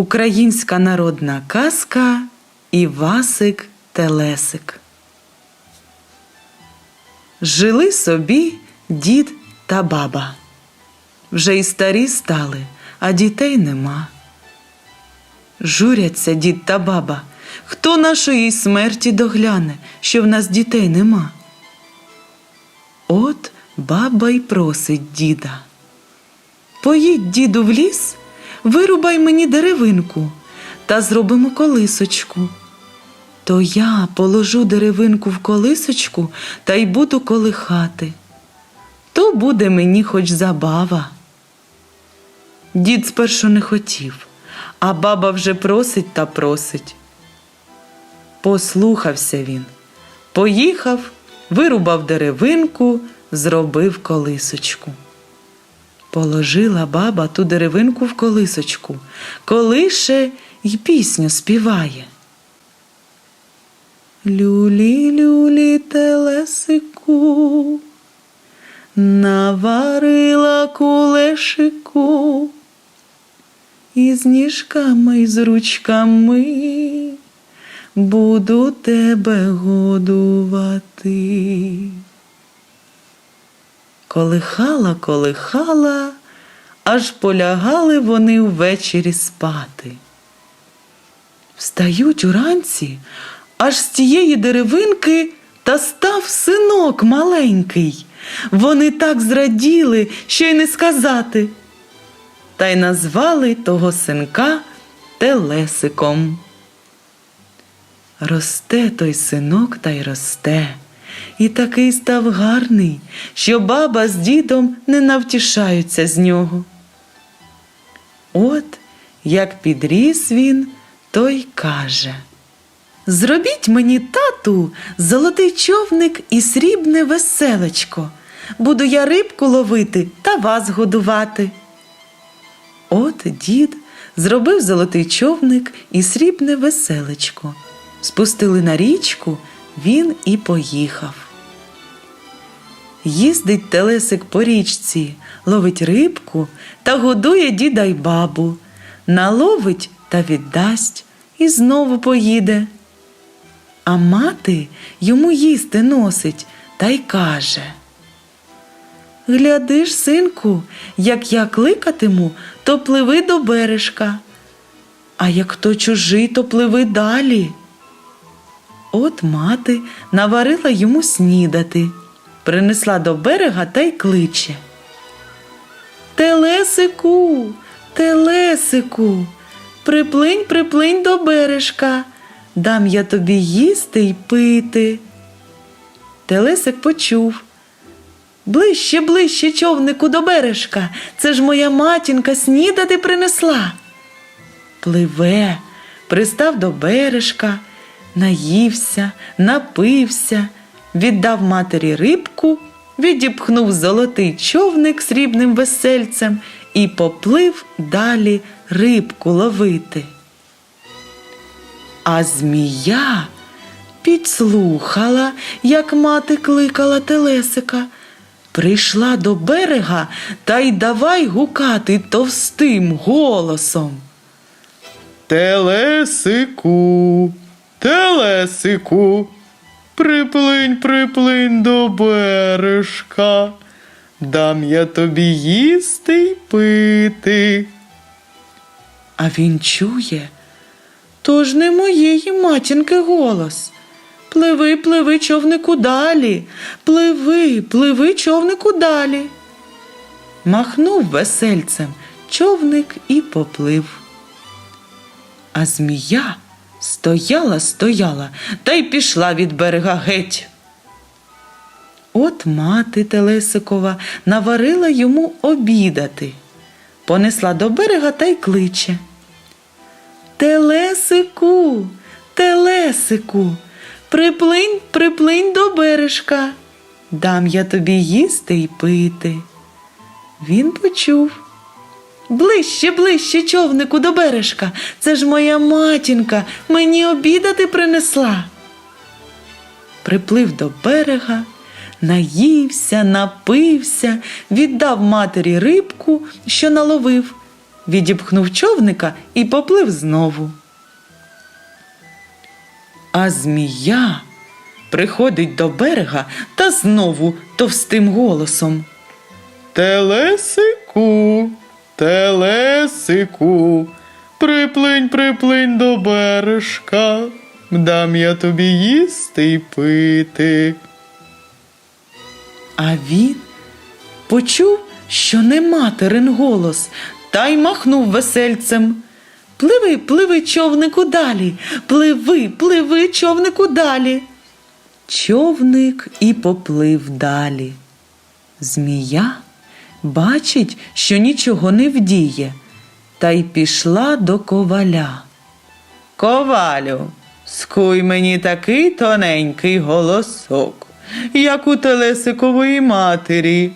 Українська народна казка Івасик Телесик. Жили собі дід та баба. Вже й старі стали, а дітей нема. Журяться дід та баба. Хто нашої смерті догляне, що в нас дітей нема? От баба й просить діда. Поїдь, діду, в ліс, вирубай мені деревинку та зробимо колисочку. То я положу деревинку в колисочку та й буду колихати. То буде мені хоч забава. Дід спершу не хотів, а баба вже просить та просить. Послухався він, поїхав, вирубав деревинку, зробив колисочку. Положила баба ту деревинку в колисочку, колише й пісню співає. Люлі, люлі, телесику, наварила кулешику, із ніжками й з ручками буду тебе годувати. Колихала, колихала, аж полягали вони ввечері спати. Встають уранці, аж з тієї деревинки та став синок маленький. Вони так зраділи, що й не сказати. Та й назвали того синка Телесиком. Росте той синок та й росте, і такий став гарний, що баба з дідом не навтішаються з нього. От як підріс він, той каже Зробіть мені, тату, золотий човник і срібне веселечко. Буду я рибку ловити та вас годувати. От дід зробив золотий човник і срібне веселечко. Спустили на річку, він і поїхав. Їздить телесик по річці, ловить рибку та годує діда й бабу, наловить та віддасть і знову поїде. А мати йому їсти носить та й каже Гляди ж, синку, як я кликатиму, то пливи до бережка, а як то чужий, то пливи далі. От мати наварила йому снідати, принесла до берега та й кличе. Телесику, телесику, приплинь, приплинь до бережка, дам я тобі їсти й пити. Телесик почув. Ближче, ближче, човнику до бережка. Це ж моя матінка снідати принесла. Пливе, пристав до бережка, наївся, напився, віддав матері рибку, відіпхнув золотий човник срібним весельцем і поплив далі рибку ловити. А змія підслухала, як мати кликала телесика. Прийшла до берега та й давай гукати товстим голосом. Телесику, телесику, приплинь, приплинь до бережка, дам я тобі їсти й пити. А він чує, то ж не моєї матінки голос. Пливи, пливи, човнику далі, пливи, пливи, човнику далі. Махнув весельцем човник і поплив. А змія стояла, стояла та й пішла від берега геть. От мати Телесикова наварила йому обідати, понесла до берега та й кличе. Телесику, телесику, приплинь, приплинь до бережка, дам я тобі їсти й пити. Він почув. Ближче, ближче, човнику до бережка. Це ж моя матінка мені обідати принесла. Приплив до берега, наївся, напився, віддав матері рибку, що наловив, відіпхнув човника і поплив знову. А змія приходить до берега та знову товстим голосом. Телесику, телесику, приплинь, приплинь до бережка, дам я тобі їсти й пити. А він почув, що не материн голос, та й махнув весельцем. Пливи, пливи, човнику далі, пливи, пливи, човнику далі. Човник і поплив далі. Змія бачить, що нічого не вдіє, та й пішла до коваля. Ковалю, скуй мені такий тоненький голосок, як у телесикової матері.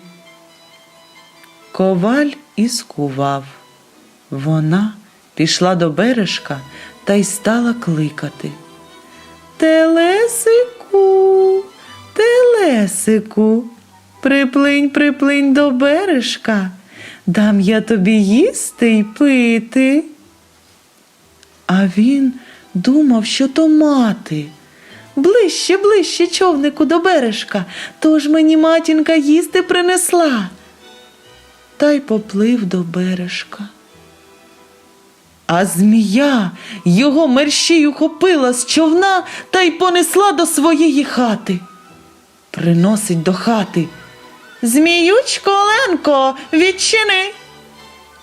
Коваль і скував. Вона пішла до бережка та й стала кликати. Телесику, телесику, приплинь, приплинь до бережка, дам я тобі їсти й пити. А він думав, що то мати. Ближче, ближче човнику до бережка, тож мені матінка їсти принесла. Та й поплив до бережка. А змія його мерщій ухопила з човна та й понесла до своєї хати. Приносить до хати. Зміючко Оленко, відчини.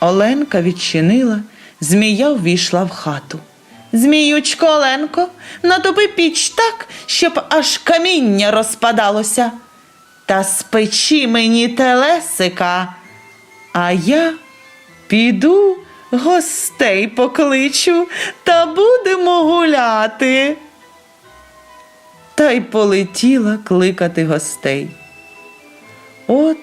Оленка відчинила, змія ввійшла в хату. Зміючко Оленко, натопи піч так, щоб аж каміння розпадалося. Та спечи мені телесика, а я піду гостей покличу та будемо гуляти. Та й полетіла кликати гостей. От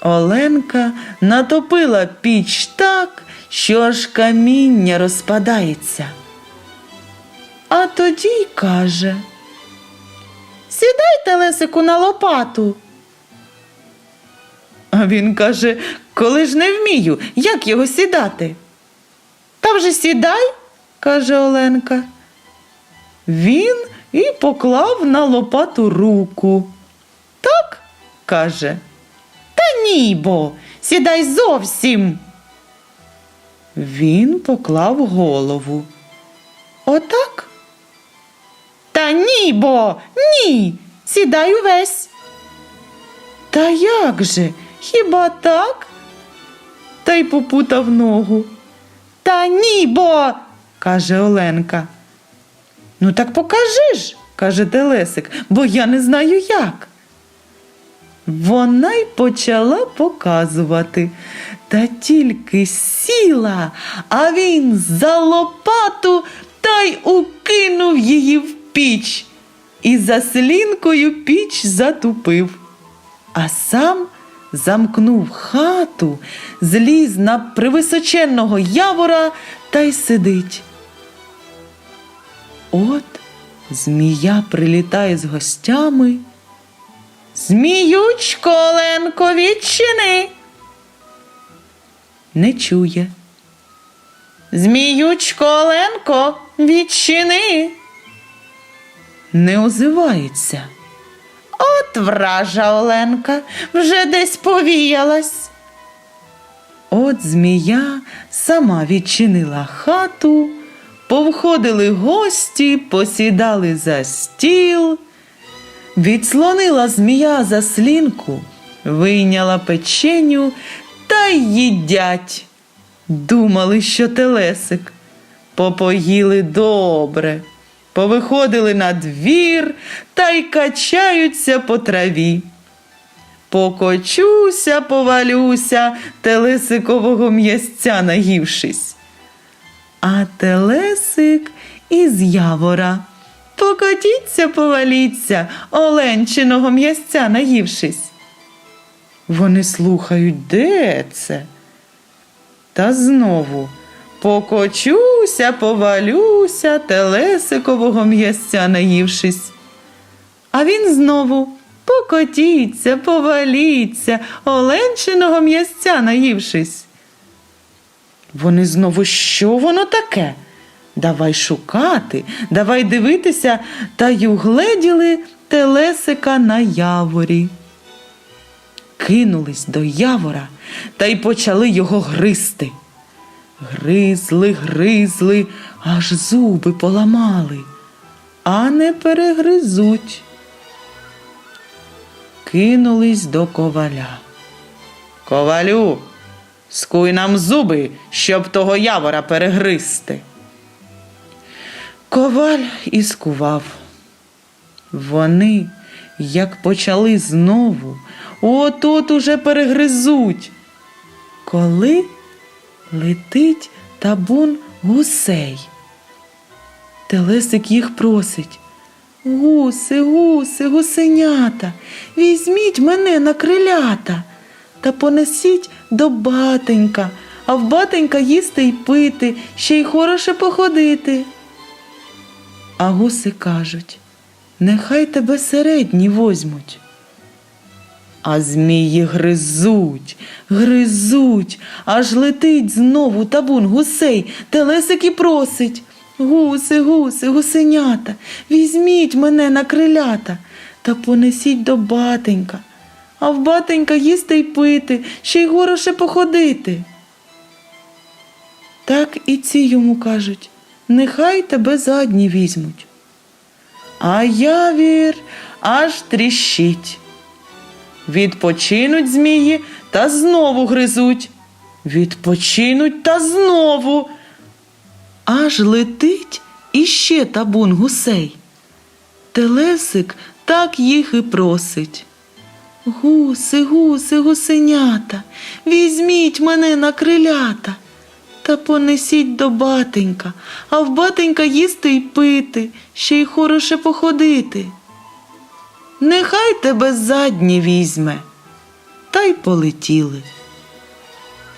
Оленка натопила піч так, що аж каміння розпадається. А тоді й каже: Сідайте, Лесику, на лопату. А він каже, коли ж не вмію, як його сідати? Та вже сідай, каже Оленка. Він і поклав на лопату руку. Так, каже. Та ні, бо сідай зовсім. Він поклав голову. Отак? Та ні, бо ні, сідай увесь. Та як же? Хіба так? Та й попутав ногу. Та ні, бо, каже Оленка. Ну так покажи ж, каже Телесик, бо я не знаю як. Вона й почала показувати, та тільки сіла, а він за лопату та й укинув її в піч, і за слінкою піч затупив, а сам замкнув хату, зліз на привисоченного явора та й сидить. От змія прилітає з гостями. Зміючко, Оленко, відчини. Не чує. Зміючко, Оленко, відчини. Не озивається. От вража Оленка вже десь повіялась. От змія сама відчинила хату, повходили гості, посідали за стіл. Відслонила змія заслінку, вийняла печеню та їдять. Думали, що телесик. Попоїли добре, повиходили на двір та й качаються по траві. Покочуся, повалюся, телесикового м'ясця наївшись. А телесик із явора. Покотіться, поваліться, оленчиного м'ясця наївшись. Вони слухають, де це? Та знову покочуся, повалюся, телесикового м'ясця наївшись. А він знову покотіться, поваліться, оленчиного м'ясця наївшись. Вони знову що воно таке? Давай шукати, давай дивитися, та й угледіли телесика на яворі. Кинулись до явора та й почали його гризти. Гризли, гризли, аж зуби поламали, а не перегризуть. Кинулись до коваля. Ковалю, скуй нам зуби, щоб того явора перегризти. Коваль і скував. Вони, як почали знову, от-от уже перегризуть. Коли летить табун гусей. Телесик їх просить. Гуси, гуси, гусенята, візьміть мене на крилята та понесіть до батенька, а в батенька їсти й пити, ще й хороше походити. А гуси кажуть, нехай тебе середні возьмуть. А змії гризуть, гризуть, аж летить знову табун гусей, телесик і просить. Гуси, гуси, гусенята, візьміть мене на крилята та понесіть до батенька, а в батенька їсти й пити, ще й хороше походити. Так і ці йому кажуть, нехай тебе задні візьмуть. А явір аж тріщить. Відпочинуть змії та знову гризуть. Відпочинуть та знову. Аж летить іще табун гусей. Телесик так їх і просить. Гуси, гуси, гусенята, візьміть мене на крилята та понесіть до батенька, а в батенька їсти й пити, ще й хороше походити. Нехай тебе задні візьме, та й полетіли.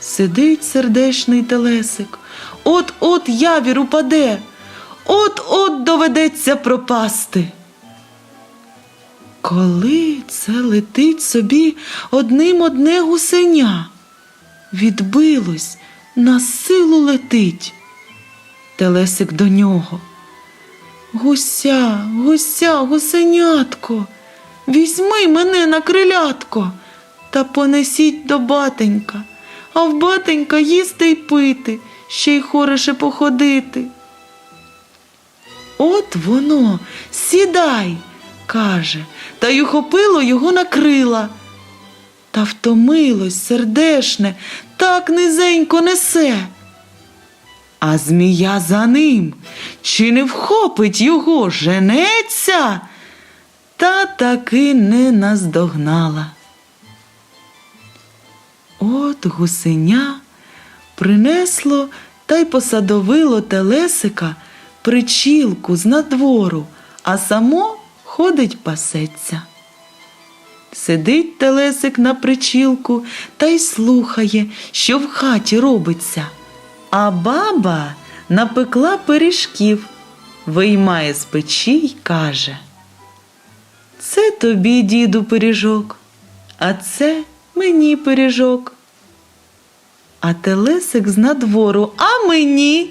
Сидить сердешний телесик, от-от явір упаде, от-от доведеться пропасти. Коли це летить собі одним одне гусеня, відбилось, на силу летить. Телесик до нього. Гуся, гуся, гусенятко, візьми мене на крилятко та понесіть до батенька, а в батенька їсти й пити, ще й хороше походити. От воно, сідай, каже, та й ухопило його на крила. Та втомилось сердешне, так низенько несе. А змія за ним, чи не вхопить його, женеться, та таки не наздогнала. От гусеня принесло та й посадовило телесика причілку з надвору, а само ходить пасеться. Сидить телесик на причілку та й слухає, що в хаті робиться. А баба напекла пиріжків, виймає з печі й каже: Це тобі, діду, пиріжок, а це мені пиріжок. А телесик з надвору, а мені.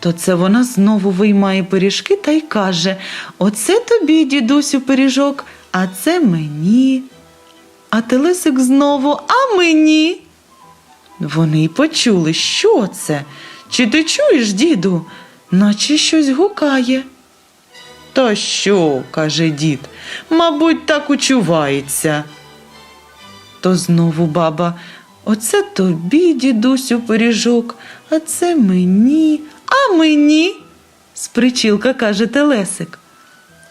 То це вона знову виймає пиріжки та й каже: Оце тобі, дідусю, пиріжок, а це мені. А телесик знову, а мені. Вони й почули, що це? Чи ти чуєш, діду, наче щось гукає. Та що, каже дід, мабуть, так учувається. То знову баба, оце тобі, дідусю, пиріжок, а це мені, а мені, з причілка каже Телесик.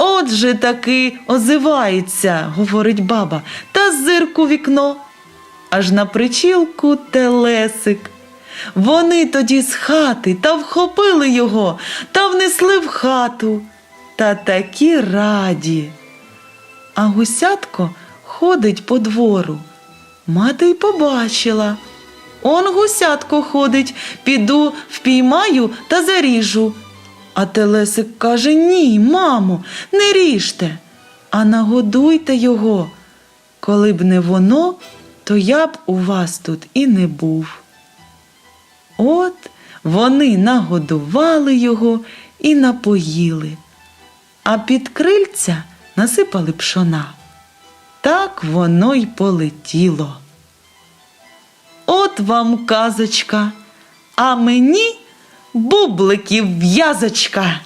Отже таки озивається, говорить баба, та зирку вікно. Аж на причілку телесик. Вони тоді з хати та вхопили його та внесли в хату. Та такі раді. А гусятко ходить по двору. Мати й побачила. Он гусятко ходить, піду впіймаю та заріжу. А Телесик каже Ні, мамо, не ріжте, а нагодуйте його. Коли б не воно, то я б у вас тут і не був. От вони нагодували його і напоїли, а під крильця насипали пшона. Так воно й полетіло. От вам казочка, а мені бубликів в'язочка.